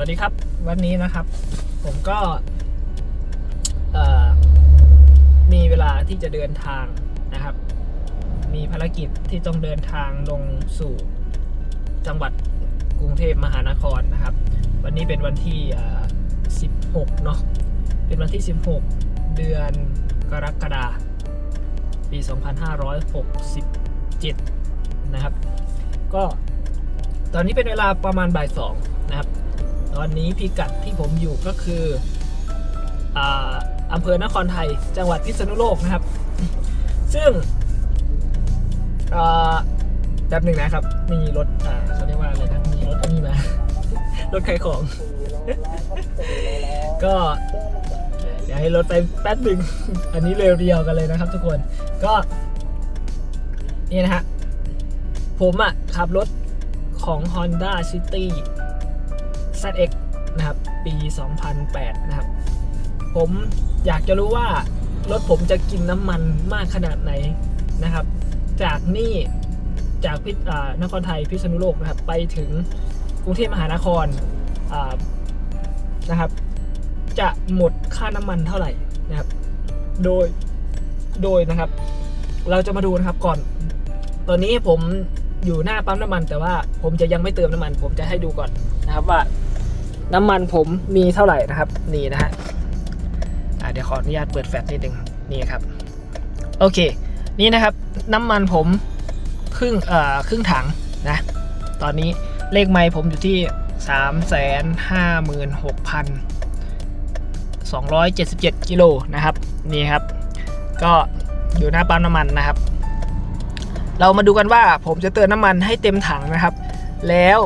วัสดีครับ วันนี้นะครับ ผมก็มีเวลาที่จะเดินทางนะครับ มีภารกิจที่ต้องเดินทางลงสู่จังหวัดกรุงเทพมหานครนะครับ วันนี้เป็นวันที่ 16 เนาะเป็นวันที่ 16 เดือนกรกฎาคมปี 2567 นะครับ ก็ตอนนี้เป็นเวลาประมาณบ่ายสองนะครับ ตอนนี้พิกัดที่ผมอยู่ก็คืออาอำเภอนครไทย จังหวัดพิษณุโลกนะครับ ซึ่งแบบหนึ่งนะครับ มีรถเขาเรียกว่าอะไรนะ มีรถอันนี้มา รถขายของ ก็เดี๋ยวให้รถไปแป๊บหนึ่ง อันนี้เร็วเดียวกันเลยนะครับทุกคน ก็นี่นะฮะ ผมอะขับรถของ Honda City ZX นะครับ ปี 2008 นะครับ ผมอยากจะรู้ว่ารถผมจะกินน้ำมันมากขนาดไหนนะครับ จากนี่จากพิษอ่านครไทยพิษณุโลกนะครับ ไปถึงกรุงเทพมหานครนะครับ จะหมดค่าน้ำมันเท่าไหร่นะครับ โดยโดยนะครับ เราจะมาดูนะครับก่อน ตอนนี้ผมอยู่หน้าปั๊มน้ำมัน แต่ว่าผมจะยังไม่เติมน้ำมัน ผมจะให้ดูก่อนนะครับว่า น้ำมันผมมีเท่าไหร่นะครับ นี่นะฮะเดี๋ยวขออนุญาตเปิดแฟลชนิดนึงนี่ครับ โอเค นี่นะครับ น้ำมันผมครึ่งเอ่อครึ่งถังนะ ตอนนี้เลขไมล์ผมอยู่ที่ 3 5 6 277กิโลนะครับ นี่ครับ ก็อยู่หน้าปั๊มน้ำมันนะครับ เรามาดูกันว่าผมจะเติมน้ำมันให้เต็มถังนะครับ แล้ว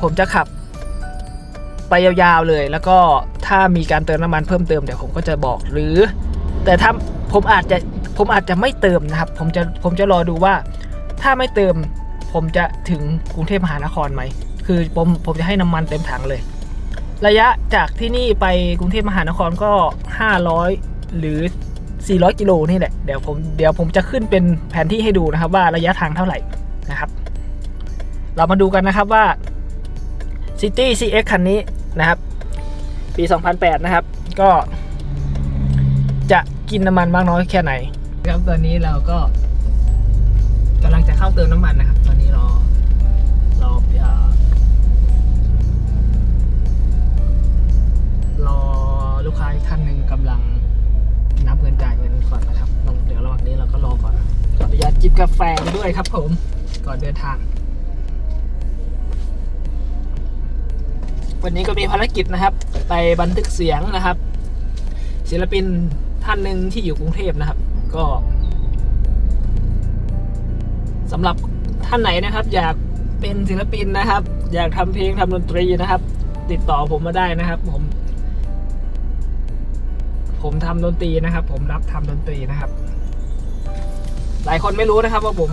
ผมจะขับ ไปยาวๆเลย แล้วก็ถ้ามีการเติมน้ำมันเพิ่มเติมเดี๋ยวผมก็จะบอกหรือ แต่ถ้าผมอาจจะผมอาจจะไม่เติมนะครับ ผมจะผมจะรอดูว่า ถ้าไม่เติมผมจะถึงกรุงเทพมหานครไหมคือผมผมจะให้น้ำมันเต็มถังเลย ระยะจากที่นี่ไปกรุงเทพมหานครก็ 500 หรือ 400 กิโลนี่แหละเดี๋ยวผมเดี๋ยวผมจะขึ้นเป็นแผนที่ให้ดูนะครับ ว่าระยะทางเท่าไหร่นะครับ เรามาดูกันนะครับว่า City CX คันนี้ นะครับ ปี 2008 นะครับ ก็ จะกินน้ำมันมากน้อยแค่ไหน ครับตอนนี้เราก็กำลังจะเข้าเติมน้ำมันนะครับ ตอนนี้รอรอเอ่อรอลูกค้าท่านหนึ่งกำลังนับเงินจ่ายเงินก่อนนะครับ เดี๋ยวระหว่างนี้เราก็รอก่อนขออนุญาตจิบกาแฟด้วยครับผมก่อนเดินทาง วันนี้ก็มีภารกิจนะครับ ไปบันทึกเสียงนะครับ ศิลปินท่านหนึ่งที่อยู่กรุงเทพนะครับ ก็สำหรับท่านไหนนะครับ อยากเป็นศิลปินนะครับ อยากทำเพลงทำดนตรีนะครับ ติดต่อผมมาได้นะครับ ผม ผมทำดนตรีนะครับ ผมรับทำดนตรีนะครับ หลายคนไม่รู้นะครับ ว่าผม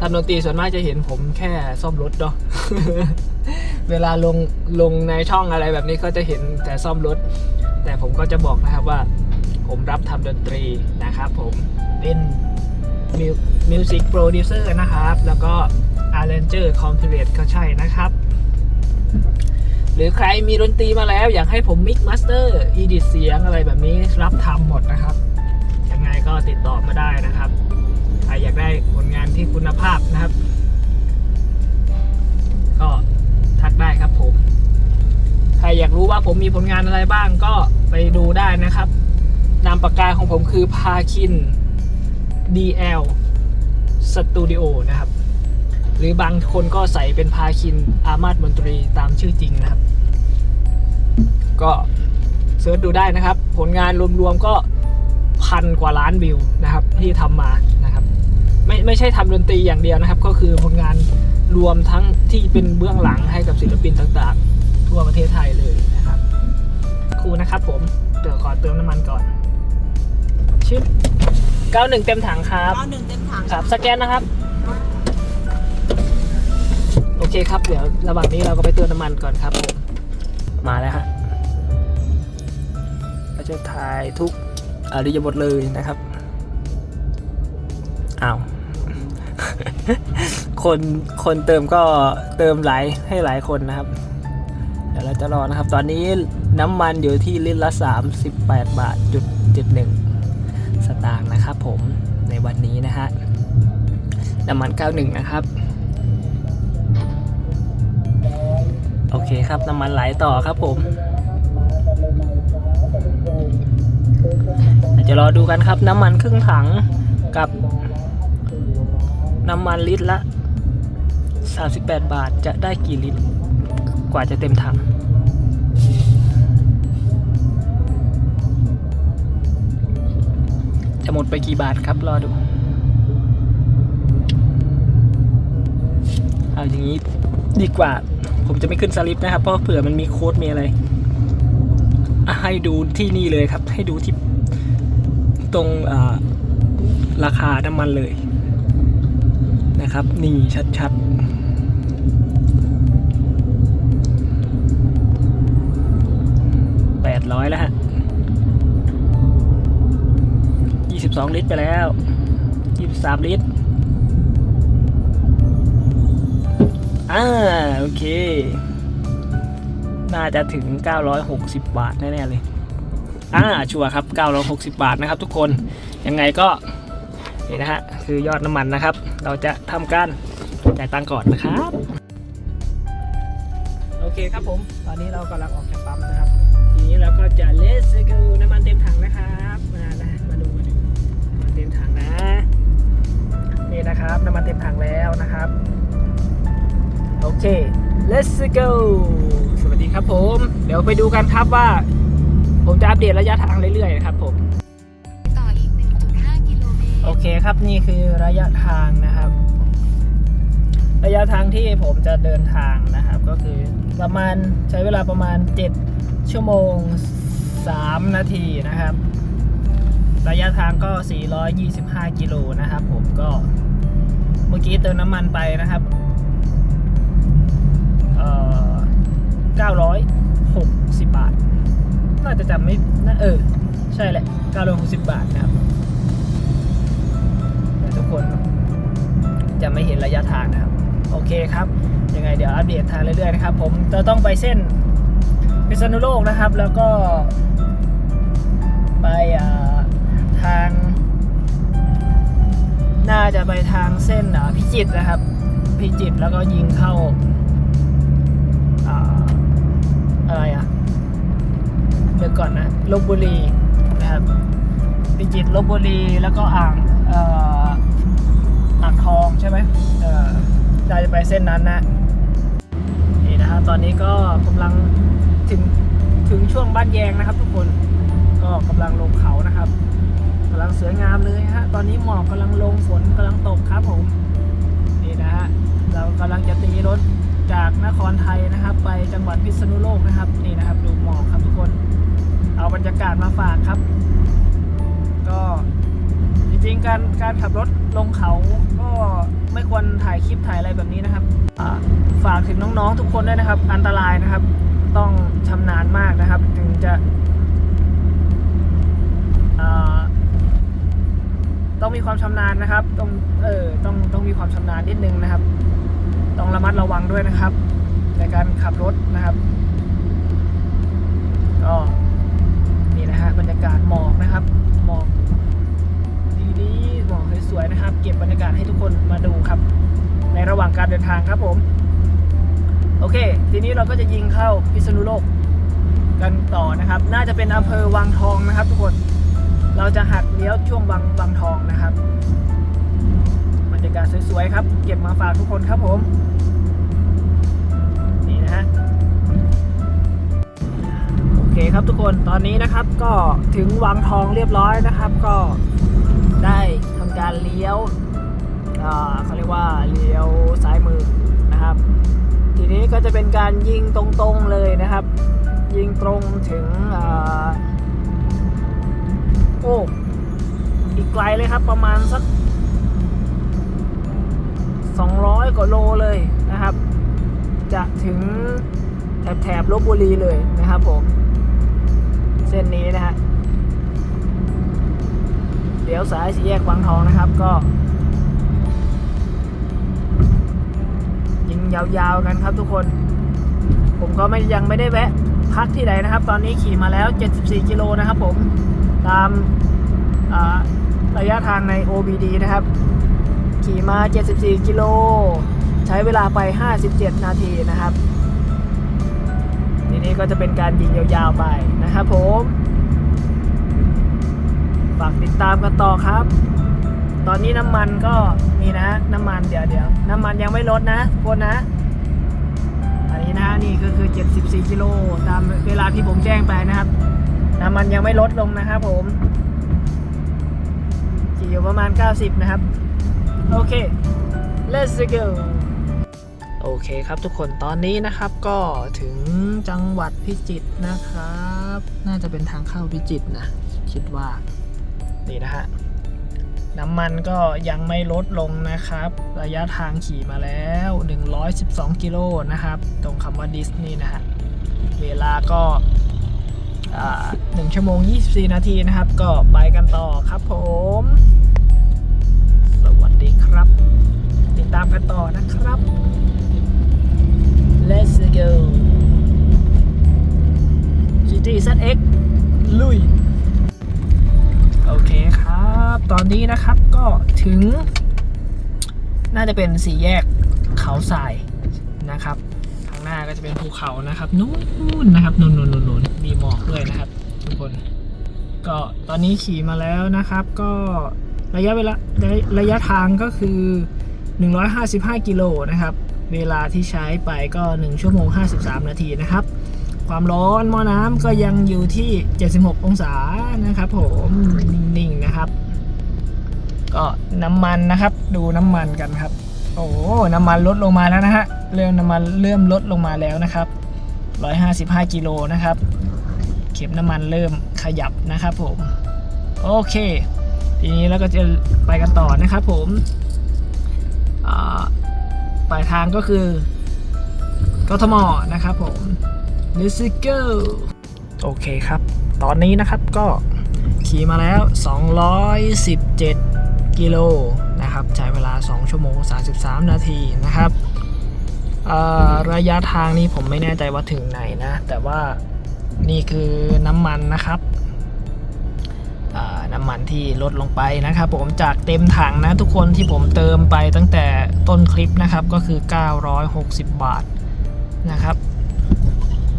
ทำดนตรีส่วนมากจะเห็นผมแค่ซ่อมรถเนาะ เวลาลงลงในช่องอะไรแบบนี้ก็จะเห็นแต่ซ่อมรถ แต่ผมก็จะบอกนะครับว่า ผมรับทำดนตรีนะครับ ผมเป็นมิวสิกโปรดิวเซอร์นะครับ แล้วก็ arranger composer ก็ใช่นะครับ หรือใครมีดนตรีมาแล้ว อยากให้ผมมิกมาสเตอร์อีดิเสียงอะไรแบบนี้รับทำหมดนะครับ ยังไงก็ติดต่อมาได้นะครับ ใครอยากได้ผลงานที่คุณภาพนะครับ ก็ทักได้ครับผม ใครอยากรู้ว่าผมมีผลงานอะไรบ้างก็ไปดูได้นะครับ นามปากกาของผมคือพาคิน DL Studio นะครับ หรือบางคนก็ใส่เป็นพาคินอามาตมนตรีตามชื่อจริงนะครับ ก็เสิร์ชดูได้นะครับ ผลงานรวมๆก็พันกว่าล้านวิวนะครับ ที่ทำมานะครับ ไม่ไม่ใช่ทำดนตรีอย่างเดียวนะครับ ก็คือผลงาน รวมทั้งที่เป็นเบื้องหลังให้กับศิลปินต่างๆ ทั่วประเทศไทยเลยนะครับครูนะครับผมเดี๋ยวขอเติมน้ำมันก่อน ชิป91 เต็มถังครับเอาหนึ่งเต็มถังครับ สแกนนะครับ โอเคครับ เดี๋ยวระหว่างนี้เราก็ไปเติมน้ำมันก่อนครับผม มาแล้วฮะเราจะถ่ายทุกอริยบทเลยนะครับ อ้าว คนคนเติมก็เติมหลายให้หลายคนนะครับ เดี๋ยวเราจะรอนะครับ ตอนนี้น้ำมันอยู่ที่ลิตรละ 38 บาทจุด71สตางค์นะครับผมในวันนี้นะฮะน้ำมัน 91 นะครับ โอเคครับน้ำมันไหลต่อครับผมเดี๋ยวจะรอดูกันครับน้ำมันครึ่งถังกับน้ำมันลิตรละ 38 บาทจะได้กี่ลิตร กว่าจะเต็มถังจะหมดไปกี่บาทครับ รอดู เอาอย่างนี้ดีกว่า ผมจะไม่ขึ้นสลิปนะครับ เพราะเผื่อมันมีโค้ดมีอะไระให้ดูที่นี่เลยครับ ให้ดูที่ตรงราคาน้ำมันเลยนะครับ นี่ชัดๆ ร้อยแล้วฮะยี่สิบสองลิตรไปแล้วยี่สิบสามลิตร อ่า โอเค น่าจะถึง 960 บาท แน่ ๆ เลย อ่า ชัวร์ครับ 960 บาทนะครับทุกคน ยังไงก็นี่นะฮะ คือยอดน้ำมันนะครับ เราจะทำการจ่ายตังก่อนนะครับ โอเคครับผม ตอนนี้เรากำลังออก นี้เราก็จะ let's go น้ำมันเต็มถังนะครับมานะมาดูมาดูน้ำมันเต็มถังนะนี่นะครับน้ำมันเต็มถังแล้วนะครับ โอเค let's go สวัสดีครับผม เดี๋ยวไปดูกันครับว่า ผมจะอัปเดตระยะทางเรื่อยๆนะครับผมต่ออีก1.5กิโลเมตรโอเคครับนี่คือระยะทางนะครับ ระยะทางที่ผมจะเดินทางนะครับ ก็คือประมาณใช้เวลาประมาณ7 ชั่วโมง 3 นาทีนะครับ ระยะทางก็ 425 กิโลนะครับผมก็เมื่อกี้เติมน้ำมันไปนะครับเอ่อ960 บาท น่าจะจำไม่น่าเออ ใช่แหละ 960 บาทนะครับทุกคนจะไม่เห็นระยะทางนะครับ โอเคครับ ยังไงเดี๋ยวอัปเดตทางเรื่อยๆนะครับ ผมจะต้องไปเส้น พิษณุโลกนะครับ แล้วก็ ไปาทาง น่าจะไปทางเส้นอ่าพิจิตรนะครับ พิจิตรแล้วก็ยิงเข้าอาอะไรอะเดี๋ยวก่อนนะลบบุรีนะครับพิจิตรลบบุรีแล้วก็อ่างอ่างทองใช่ไหมเออได้จะไปเส้นนั้นนะนี่นะฮะตอนนี้ก็กำลัง ถึงถึงช่วงบ้านแยงนะครับ ทุกคนก็กำลังลงเขานะครับกำลังสวยงามเลยฮะตอนนี้หมอกกำลังลงฝนกำลังตกครับผมนี่นะฮะเรากำลังจะตีรถจากนครไทยนะครับ ไปจังหวัดพิษณุโลกนะครับนี่นะครับ ดูหมอกครับทุกคน เอาบรรยากาศมาฝากครับ ก็จริงๆการการขับรถลงเขาก็ไม่ควรถ่ายคลิปถ่ายอะไรแบบนี้นะครับฝากถึงน้องๆทุกคนด้วยนะครับ อันตรายนะครับ ต้องชำนาญมากนะครับ ถึงจะต้องมีความชำนาญนะครับ ต้องเออต้องต้องมีความชำนาญนิดนึงนะครับ ต้องระมัดระวังด้วยนะครับ ในการขับรถนะครับก็นี่นะฮะบรรยากาศหมอกนะครับหมอกดีๆหมอกสวยๆนะครับ เก็บบรรยากาศให้ทุกคนมาดูครับ ในระหว่างการเดินทางครับผม โอเค ทีนี้เราก็จะยิงเข้าพิษณุโลกกันต่อนะครับ น่าจะเป็นอำเภอวังทองนะครับ ทุกคน เราจะหักเลี้ยวช่วงวังวังทองนะครับบรรยากาศสวยๆครับ เก็บมาฝากทุกคนครับผม นี่นะฮะ โอเคครับทุกคน ตอนนี้นะครับก็ถึงวังทองเรียบร้อยนะครับ ก็ได้ทำการเลี้ยวเขาเรียกว่าเลี้ยวซ้ายมือนะครับ ทีนี้ก็จะเป็นการยิงตรงๆเลยนะครับ ยิงตรงถึงอโอ้อีกไกลเลยครับประมาณสัก 200 กว่าโลเลยนะครับ จะถึงแถบแถบลบบุรีเลยนะครับผม เส้นนี้นะฮะเดี๋ยวสายสีแยกวังทองนะครับก็ ยาวๆกันครับทุกคน ผมก็ไม่ยังไม่ได้แวะพักที่ไหนนะครับ ตอนนี้ขี่มาแล้ว 74 กิโลนะครับผมตามาระยะทางใน OBD นะครับ ขี่มา 74 กิโล ใช้เวลาไป 57 นาทีนะครับ ทีนี้ก็จะเป็นการยิงยาวๆไปนะครับผม ฝากติดตามกันต่อครับ ตอนนี้น้ำมันก็นี่นะ น้ำมันเดี๋ยวเดี๋ยวน้ำมันยังไม่ลดนะคนนะ อันนี้นะนี่ก็คือ 74กิโลตามเวลาที่ผมแจ้งไปนะครับ น้ำมันยังไม่ลดลงนะครับผมขี่อยู่ประมาณ 90 นะครับ โอเค let's go โอเคครับทุกคนตอนนี้นะครับก็ถึงจังหวัดพิจิตรนะครับ น่าจะเป็นทางเข้าพิจิตรนะ คิดว่า นี่นะฮะ น้ำมันก็ยังไม่ลดลงนะครับ ระยะทางขี่มาแล้ว 112 กิโลนะครับ ตรงคำว่าดิสนีย์นะฮะ เวลาก็อ่า1ชั่วโมง 24 นาทีนะครับ ก็ไปกันต่อครับผม สวัสดีครับ ติดตามกันต่อนะครับ Let's go GT ZX ลุย โอเคครับ ตอนนี้นะครับก็ถึง น่าจะเป็นสี่แยกเขาทรายนะครับข้างหน้าก็จะเป็นภูเขานะครับ นู่นนะครับนู่นนู่นนู่นมีหมอกด้วยนะครับ ทุกคน ก็ตอนนี้ขี่มาแล้วนะครับ ก็ระยะเวลาระระยะทางก็คือ 155 กิโลนะครับ เวลาที่ใช้ไปก็ 1 ชั่วโมง 53 นาทีนะครับ ความร้อนหม้อน้ำก็ยังอยู่ที่ 76 องศานะครับผม นิ่ง ๆ นะครับ ก็น้ำมันนะครับ ดูน้ำมันกันครับ โอ้น้ำมันลดลงมาแล้วนะฮะเริ่มน้ำมันเริ่มลดลงมาแล้วนะครับ 155กิโลนะครับ เข็มน้ำมันเริ่มขยับนะครับผม โอเค ทีนี้เราก็จะไปกันต่อนะครับผมปลายทางก็คือกทมนะครับผม Let's go โอเคครับ ตอนนี้นะครับก็ขี่มาแล้ว 217 กิโลนะครับใช้เวลา 2 ชั่วโมง 33 นาทีนะครับระยะทางนี้ผมไม่แน่ใจว่าถึงไหนนะ แต่ว่านี่คือน้ำมันนะครับน้ำมันที่ลดลงไปนะครับ ผมจากเต็มถังนะทุกคนที่ผมเติมไปตั้งแต่ต้นคลิปนะครับก็คือ 960 บาทนะครับ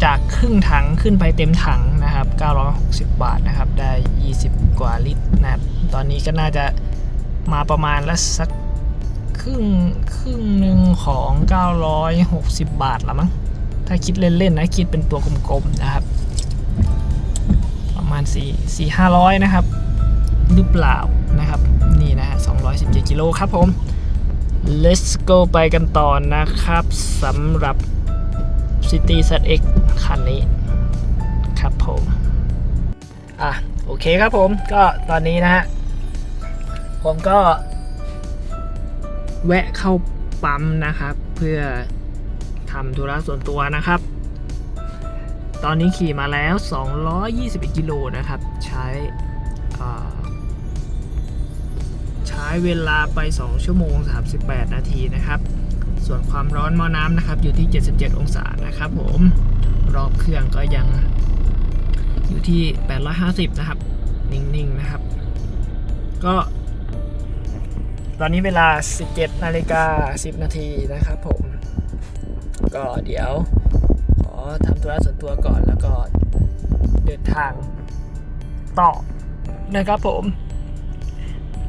จากครึ่งถังขึ้นไปเต็มถังนะครับ 960 บาทนะครับ ได้ 20 กว่าลิตรนะครับตอนนี้ก็น่าจะ มาประมาณละสักครึ่งครึ่งหนึ่งของ 960 บาทละมั้ง ถ้าคิดเล่นๆนะคิดเป็นตัวกลมๆนะครับ ประมาณ 4 4 500 นะครับ หรือเปล่านะครับ นี่นะฮะ217กิโลครับผม let's go ไปกันต่อนะครับสำหรับ City ZX คันนี้ครับผม อะ โอเคครับผม ก็ตอนนี้นะฮะ ผมก็ แวะเข้าปั๊มนะครับ เพื่อทำธุระส่วนตัวนะครับ ตอนนี้ขี่มาแล้ว 221กิโลนะครับ ใช้ใช้เวลาไป 2 ชั่วโมง 38 นาทีนะครับ ส่วนความร้อนมอน้ำนะครับ อยู่ที่ 77 องศานะครับ ผมรอบเครื่องก็ยังอยู่ที่ 850 นะครับ นิ่ง ๆ นะครับ ก็ ตอนนี้เวลา 17นาฬิกา10 นาทีนะครับผม ก็เดี๋ยวขอทำธุระส่วนตัวก่อนแล้วก็เดินทางต่อนะครับผม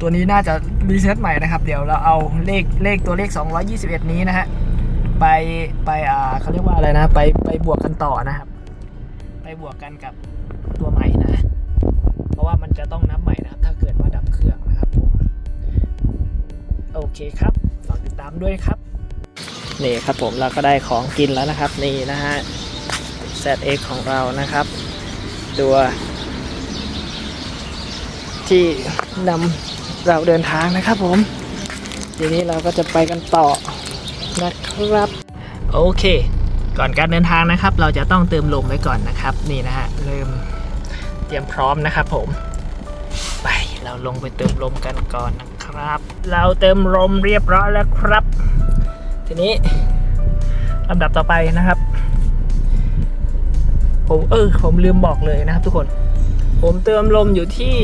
ตัวนี้น่าจะรีเซ็ตใหม่นะครับ เดี๋ยวเราเอาเลขเลขตัวเลข 221 นี้นะฮะไปไปอ่าเขาเรียกว่าอะไรนะ ไปไปบวกกันต่อนะครับ ไปบวกกันกับตัวใหม่นะ เพราะว่ามันจะต้องนับใหม่นะครับ ถ้าเกิดว่าดับเครื่อง เคครับฝากติดตามด้วยครับนี่ครับผมเราก็ได้ของกินแล้วนะครับ นี่นะฮะ ZX ของเรานะครับ ตัว ที่นำเราเดินทางนะครับผม ทีนี้เราก็จะไปกันต่อนะครับ โอเค ก่อนการเดินทางนะครับ เราจะต้องเติมลมไว้ก่อนนะครับ นี่นะฮะเริ่มเตรียมพร้อมนะครับผม เราลงไปเติมลมกันก่อนนะครับ เราเติมลมเรียบร้อยแล้วครับ ทีนี้ลำดับต่อไปนะครับ ผมเออผมลืมบอกเลยนะครับทุกคน ผมเติมลมอยู่ที่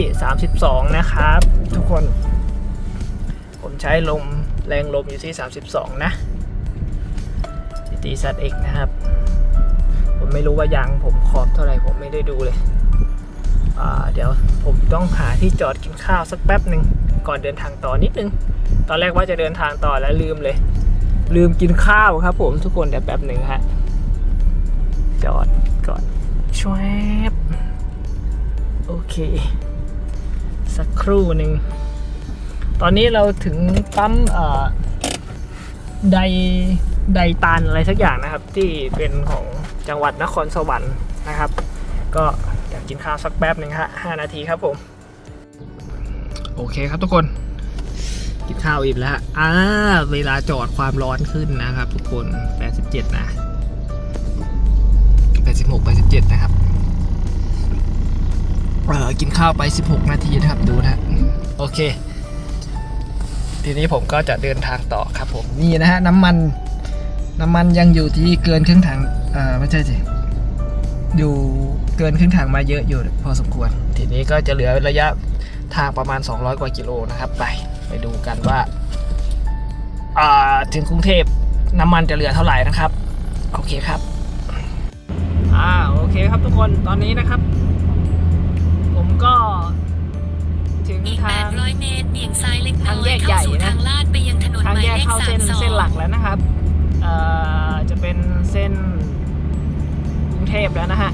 32 นะครับ ทุกคน ผมใช้ลมแรงลมอยู่ที่ 32 นะตีซัดเอกนะครับ ผมไม่รู้ว่ายางผมขอบเท่าไหร่ผมไม่ได้ดูเลย เดี๋ยวผมต้องหาที่จอดกินข้าวสักแป๊บหนึ่งก่อนเดินทางต่อนิดนึง ตอนแรกว่าจะเดินทางต่อแล้วลืมเลย ลืมกินข้าวครับ ผมทุกคนเดี๋ยวแป๊บหนึ่งฮะจอดก่อนชวบโอเค สักครู่หนึ่ง ตอนนี้เราถึงปั๊มเอ่อไดไดตานอะไรสักอย่างนะครับ ที่เป็นของจังหวัดนครสวรรค์นะครับ ก็ กินข้าวสักแป๊บหนึ่งฮะห้านาทีครับผม โอเคครับทุกคน กินข้าวอิ่มแล้วฮะอ่าเวลาจอดความร้อนขึ้นนะครับ ทุกคน 87 นะ 86 87 นะครับเออกินข้าวไป 16 นาทีนะครับดูนะโอเค ทีนี้ผมก็จะเดินทางต่อครับผม นี่นะฮะน้ำมัน น้ำมันยังอยู่ที่เกินครึ่งถังเอ่อไม่ใช่สิ อยู่เกินครึ่งถังมาเยอะอยู่พอสมควร ทีนี้ก็จะเหลือระยะทางประมาณ 200 กว่ากิโลนะครับ ไปไปดูกันว่าอ่าถึงกรุงเทพน้ำมันจะเหลือเท่าไหร่นะครับ โอเคครับอ่าโอเคครับทุกคนตอนนี้นะครับ ผมก็ถึงอีกทาง800เมตรเบี่ยงซ้ายเล็กน้ทางอแยยกใหญ่เข้าสู่นะทางลาดไปยังถนนทางหมายแยกเลขเข้าเส้น32เส้นหลักแล้วนะครับเอ่อจะเป็นเส้นกรุง เทพแล้วนะฮะ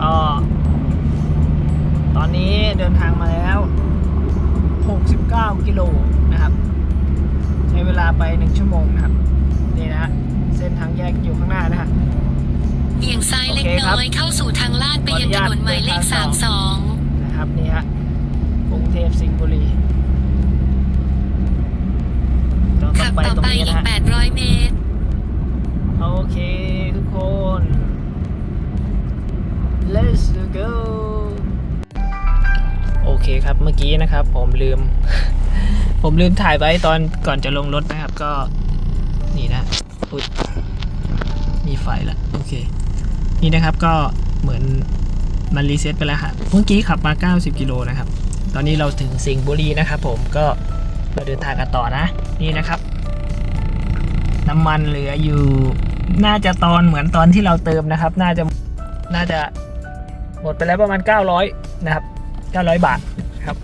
ก็ ตอนนี้เดินทางมาแล้ว 69 กิโลนะครับ ใช้เวลาไป 1 ชั่วโมงนะครับ นี่นะฮะเส้นทางแยกอยู่ข้างหน้านะฮะเบี่ยงซ้ายเล็กโอเคครับน้อยเข้าสู่ทางลาดไปยังถนนหมายเลขขออนุญาตเดินทางต่อ32 นะครับนี่ฮะกรุงเทพสิงห์บุรีเราต้อขังบไปต่อตรงไปนี้อีนะกฮะ800 เมตร โอเคทุกคน let's go โอเคครับเมื่อกี้นะครับผมลืม ผมลืมถ่ายไว้ตอนก่อนจะลงรถนะครับก็นี่นะอุ๊ยมีไฟละโอเค นี่นะครับก็เหมือนมันรีเซ็ตไปแล้วครับเมื่อกี้ขับมา 90 กิโลนะครับ ตอนนี้เราถึงสิงห์บุรีนะครับผมก็เราเดินทางกันต่อนะ นี่นะครับ น้ำมันเหลืออยู่ น่าจะตอนเหมือนตอนที่เราเติมนะครับ น่าจะน่าจะหมดไปแล้วประมาณ 900 นะครับ 900 บาทครับ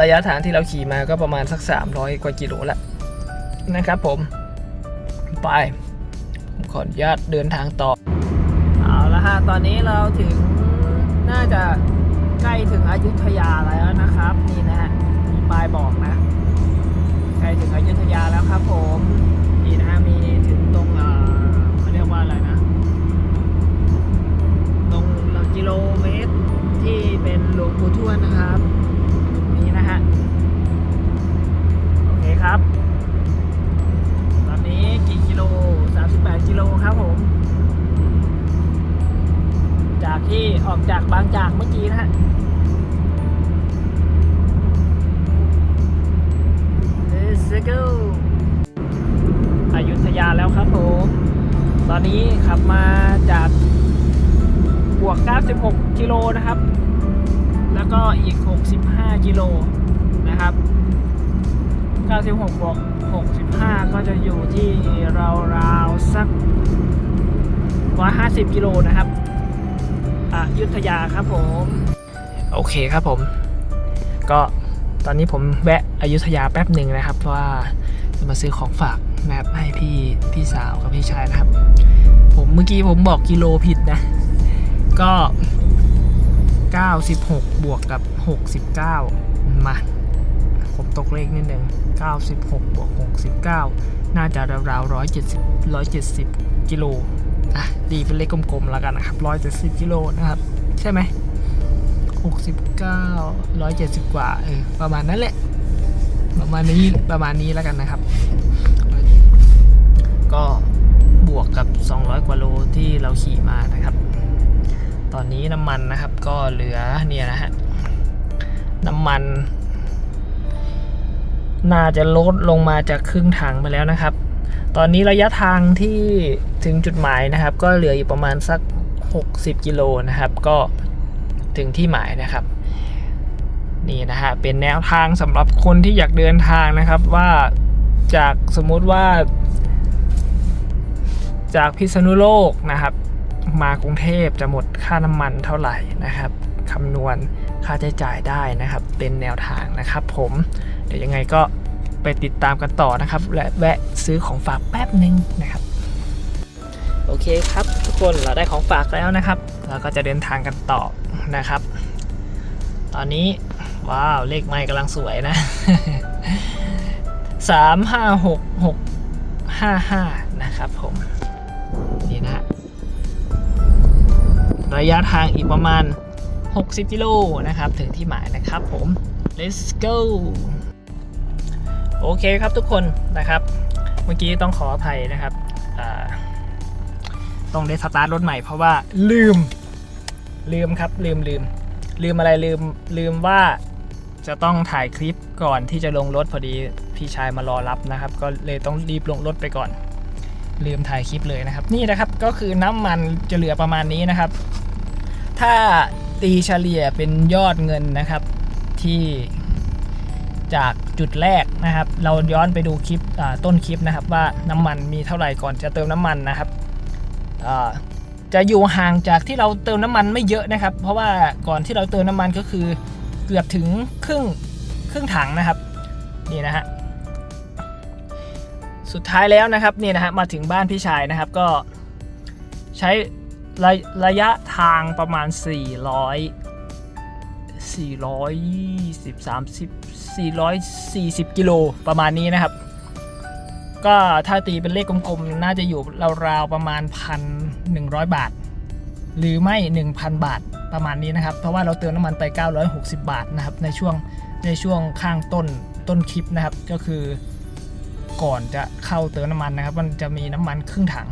ระยะทางที่เราขี่มาก็ประมาณสัก 300 กว่ากิโลแล้วนะครับผม ไปผมขออนุญาตเดินทางต่อ เอาละฮะ ตอนนี้เราถึงน่าจะใกล้ถึงอยุธยาแล้วนะครับ นี่นะฮะมีป้ายบอกนะ ใกล้ถึงอยุธยาแล้วครับผม กิโลเมตร ที่เป็นหลวงปู่ทวดนะครับ นี่นะฮะ โอเคครับ ตอนนี้กี่กิโล 38 กิโลครับผม จากที่ออกจากบางจากเมื่อกี้นะฮะ กิโลนะครับ แล้วก็อีก 65 กิโลนะครับ 96 บวก 65 ก็จะอยู่ที่ราวๆสัก 150 กิโลนะครับอยุธยาครับผม โอเคครับผม ก็ตอนนี้ผมแวะอยุธยาแป๊บหนึ่งนะครับเพราะว่าจะมาซื้อของฝากนะครับให้พี่พี่สาวกับพี่ชายนะครับ ผมเมื่อกี้ผมบอกกิโลผิดนะ ก็ 96 บวกกับ 69 มาผมตกเลขนิดนึง96 บวก 69 น่าจะราวๆ170 170 กิโลอะดีเป็นเลขกลมๆแล้วกันนะครับ170 กิโลนะครับ ใช่ไหม 69 170 กว่าเออประมาณนั้นแหละ ประมาณนี้ประมาณนี้แล้วกันนะครับ ก็บวกกับ 200 กว่าโลที่เราขี่มานะครับ ตอนนี้น้ำมันนะครับก็เหลือเนี่ยนะฮะน้ำมัน น่าจะลดลงมาจากครึ่งถังไปแล้วนะครับ ตอนนี้ระยะทางที่ถึงจุดหมายนะครับ ก็เหลืออยู่ประมาณสัก 60 กิโลนะครับ ก็ถึงที่หมายนะครับนี่นะฮะเป็นแนวทางสำหรับคนที่อยากเดินทางนะครับว่าจากสมมุติว่า จากพิษณุโลกนะครับ มากรุงเทพจะหมดค่าน้ำมันเท่าไหร่นะครับคำนวณค่าใช้จ่ายได้นะครับ เป็นแนวทางนะครับผม เดี๋ยวยังไงก็ไปติดตามกันต่อนะครับ และแวะซื้อของฝากแป๊บหนึ่งนะครับ โอเคครับ ทุกคนเราได้ของฝากแล้วนะครับ เราก็จะเดินทางกันต่อนะครับ ตอนนี้ว้าวเลขไม้กำลังสวยนะสามห้าหกหกห้าห้านะครับผม นี่นะฮะ ระยะทางอีกประมาณ 60 กิโลนะครับ ถึงที่หมายนะครับผม let's go โอเคครับทุกคนนะครับ เมื่อกี้ต้องขออภัยนะครับต้องได้สตาร์ทรถใหม่เพราะว่าลืม ลืมครับลืมลืม ลืมอะไรลืมลืมว่าจะต้องถ่ายคลิปก่อนที่จะลงรถพอดีพี่ชายมารอรับนะครับ ก็เลยต้องรีบลงรถไปก่อน ลืมถ่ายคลิปเลยนะครับ นี่นะครับก็คือน้ำมันจะเหลือประมาณนี้นะครับ ถ้าตีเฉลี่ยเป็นยอดเงินนะครับที่จากจุดแรกนะครับ เราย้อนไปดูคลิปต้นคลิปนะครับ ว่าน้ำมันมีเท่าไหร่ก่อนจะเติมน้ำมันนะครับจะอยู่ห่างจากที่เราเติมน้ำมันไม่เยอะนะครับ เพราะว่าก่อนที่เราเติมน้ำมันก็คือเกือบถึงครึ่งครึ่งถังนะครับนี่นะฮะสุดท้ายแล้วนะครับนี่นะฮะมาถึงบ้านพี่ชายนะครับก็ใช้ ระระยะทางประมาณ 400 420 30 440 กิโลประมาณนี้นะครับ ก็ถ้าตีเป็นเลขกลมๆ น่าจะอยู่ราวๆประมาณ 1,100 บาท หรือไม่ 1,000 บาทประมาณนี้นะครับ เพราะว่าเราเติมน้ำมันไป 960 บาทนะครับ ในช่วงในช่วงข้างต้นต้นคลิปนะครับ ก็คือก่อนจะเข้าเติมน้ำมันนะครับ มันจะมีน้ำมันครึ่งถัง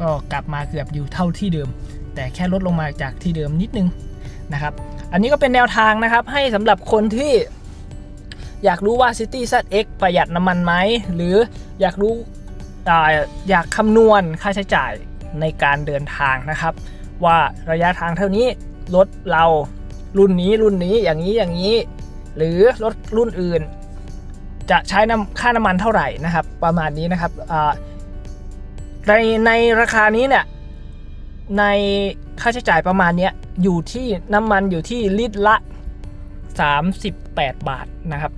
ก็กลับมาเกือบอยู่เท่าที่เดิม แต่แค่ลดลงมาจากที่เดิมนิดนึงนะครับ อันนี้ก็เป็นแนวทางนะครับ ให้สำหรับคนที่อยากรู้ว่า City ZX ประหยัดน้ำมันไหม หรืออยากรู้ออยากคำนวณค่าใช้จ่ายในการเดินทางนะครับ ว่าระยะทางเท่านี้รถเรารุ่นนี้รุ่นนี้อย่างนี้อย่างนี้ หรือรถรุ่นอื่น จะใช้น้ำค่าน้ำมันเท่าไหร่นะครับ ประมาณนี้นะครับอ่า ในในราคานี้เนี่ยในค่าใช้จ่ายประมาณเนี้ยอยู่ที่น้ำมันอยู่ที่ลิตรละ 38 บาทนะครับ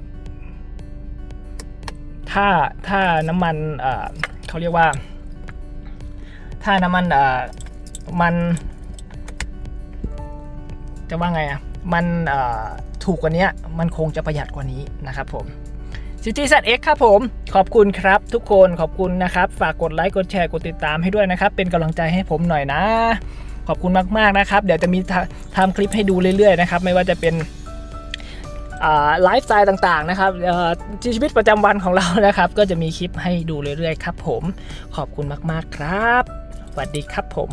ถ้าถ้าน้ำมันเขาเรียกว่า ถ้าน้ำมันมัน จะว่าไงอะมันถูกกว่านี้มันคงจะประหยัดกว่านี้นะครับผม City ZX ครับผม ขอบคุณครับทุกคนขอบคุณนะครับ ฝากกดไลค์กดแชร์กดติดตามให้ด้วยนะครับ เป็นกำลังใจให้ผมหน่อยนะ ขอบคุณมากๆนะครับ เดี๋ยวจะมีทำคลิปให้ดูเรื่อยๆนะครับ ไม่ว่าจะเป็นไลฟ์สไตล์ต่างๆนะครับชีวิตประจำวันของเรานะครับ ก็จะมีคลิปให้ดูเรื่อยๆครับผม ขอบคุณมากๆครับ สวัสดีครับผม